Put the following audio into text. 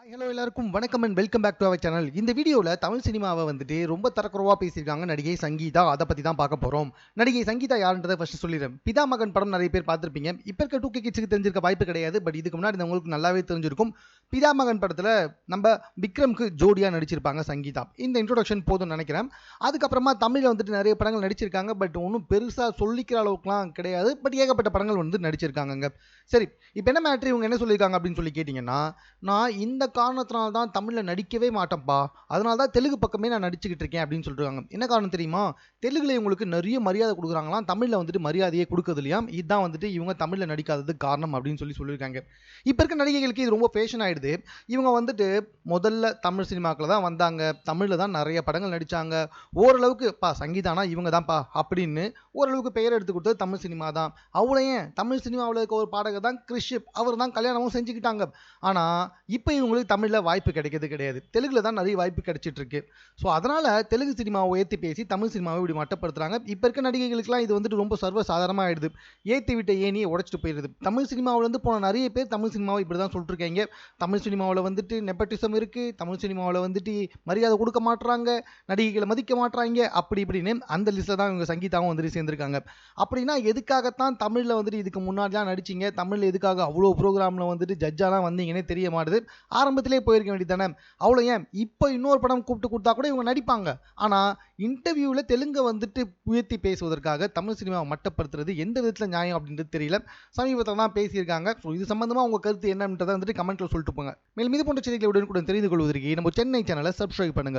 Hi hello எல்லாருக்கும். வணக்கம் and welcome back to our channel இந்த வீடியோவில் தமிழ் சினிமாவை வந்துட்டு ரொம்ப தரக்குறவாக பேசியிருக்காங்க நடிகை சங்கீதா. அதை பற்றி தான் பார்க்க போகிறோம் நடிகை சங்கீதா யாருன்றதை ஃபர்ஸ்ட் சொல்லிடுறேன். பிதா மகன் படம் நிறைய பேர் பார்த்துருப்பீங்க. இப்போ இருக்க டூ கே கிட்ஸுக்கு தெரிஞ்சிருக்க வாய்ப்பு கிடையாது. பட் இதுக்கு முன்னாடி உங்களுக்கு நல்லாவே தெரிஞ்சிருக்கும். பிதா மகன் படத்தில் நம்ம விக்ரம்க்கு ஜோடியாக நடிச்சிருப்பாங்க சங்கீதா. இந்த இன்ட்ரோடக்ஷன் போதும்னு நினைக்கிறேன். அதுக்கப்புறமா தமிழில் வந்துட்டு நிறைய படங்கள் நடிச்சிருக்காங்க. பட் ஒன்றும் பெருசாக சொல்லிக்கிற அளவுக்குலாம் கிடையாது. பட் ஏகப்பட்ட படங்கள் வந்து நடிச்சிருக்காங்க சரி இப்போ என்ன மேட்ரு இவங்க என்ன சொல்லியிருக்காங்க அப்படின்னு சொல்லி கேட்டிங்கன்னா நான் இந்த காரணத்தினால தான் தமிழில் நடிக்கவே மாட்டேன்ப்பா அதனால தான் தெலுங்கு பக்கமே நான் நடிச்சுக்கிட்டு இருக்கேன் அப்படின்னு சொல்லிருக்காங்க என்ன காரணம் தெரியுமா? தெலுங்குல இவங்களுக்கு நிறைய மரியாதை கொடுக்குறாங்களாம். தமிழில் வந்துட்டு மரியாதையே கொடுக்கறது இல்லையா இதுதான் வந்துட்டு இவங்க தமிழில் நடிக்காதது காரணம் அப்படின்னு சொல்லி சொல்லியிருக்காங்க. இப்போ இருக்க நடிகைகளுக்கு இது ரொம்ப ஃபேஷன் ஆயிடுது. இவங்க வந்துட்டு முதல்ல தமிழ் சினிமாக்கில் தான் வந்தாங்க. தமிழில் தான் நிறைய படங்கள் நடித்தாங்க ஓரளவுக்கு பா சங்கீதானா? இவங்க தான்ப்பா அப்படின்னு ஓரளவுக்கு பெயர் எடுத்து கொடுத்தது தமிழ் சினிமா தான். அவளையும் ஏன்? தமிழ் சினிமாவில் இருக்க ஒரு பாடகர் தான் கிறிஷிப் அவர் தான் கல்யாணமும் செஞ்சுக்கிட்டாங்க. ஆனால் இப்போ இவங்களுக்கு தமிழில் வாய்ப்பு கிடைக்கிறது கிடையாது. தெலுங்கில் தான் நிறைய வாய்ப்பு கிடைச்சிட்டு இருக்கு ஸோ அதனால் தெலுங்கு சினிமாவை ஏற்றி பேசி தமிழ் சினிமாவை இப்படி மட்டப்படுத்துறாங்க. இப்போ இருக்க நடிகைகளுக்குலாம் இது வந்துட்டு ரொம்ப சர்வ சாதாரணமாக ஆயிடுது ஏற்றி விட்ட ஏனியை உடச்சிட்டு போயிடுது. தமிழ் சினிமாவிலேருந்து போன நிறைய பேர் தமிழ் சினிமாவை இப்படி தான் சொல்லிட்டு தமிழ் சினிமாவில் வந்துட்டு நெப்பட்டிசம் இருக்குது தமிழ் சினிமாவில் வந்துட்டு மரியாதை கொடுக்க மாட்றாங்க. நடிகைகளை மதிக்க மாட்றாங்க. அப்படி இப்படின்னு அந்த லிஸ்ட்டில் தான் இவங்க சங்கீதாவும் வந்துட்டு சேர்ந்துருக்காங்க. அப்படின்னா எதுக்காகத்தான் தமிழில் வந்துட்டு இதுக்கு முன்னாடிலாம் நடிச்சிங்க? தமிழில் எதுக்காக அவ்வளோ ப்ரோக்ராமில் வந்துட்டு ஜட்ஜாலாம் வந்தீங்கன்னே தெரிய மாட்டுது. ஆரம்பத்திலே போயிருக்க வேண்டியது தானே அவ்வளோ ஏன்? இப்போ இன்னொரு படம் கூப்பிட்டு கொடுத்தா கூட இவங்க நடிப்பாங்க. ஆனால் இன்டர்வியூவில் தெலுங்கை வந்துட்டு உயர்த்தி பேசுவதற்காக தமிழ் சினிமாவை மட்டப்படுத்துறது எந்த விதத்தில் நியாயம் அப்படின்றது தெரியல. சமீபத்தில் தான் பேசியிருக்காங்க. ஸோ இது சம்பந்தமாக உங்கள் கருத்து என்னன்றதை வந்துட்டு கமெண்ட்டில் சொல்லிட்டு போங்க. மேலும் இது போன்ற செய்திகளை உடனுக்குடன் தெரிந்து கொள்வதற்கு நம்ம சென்னை சேனலை சப்ஸ்கிரைப் பண்ணுங்கள்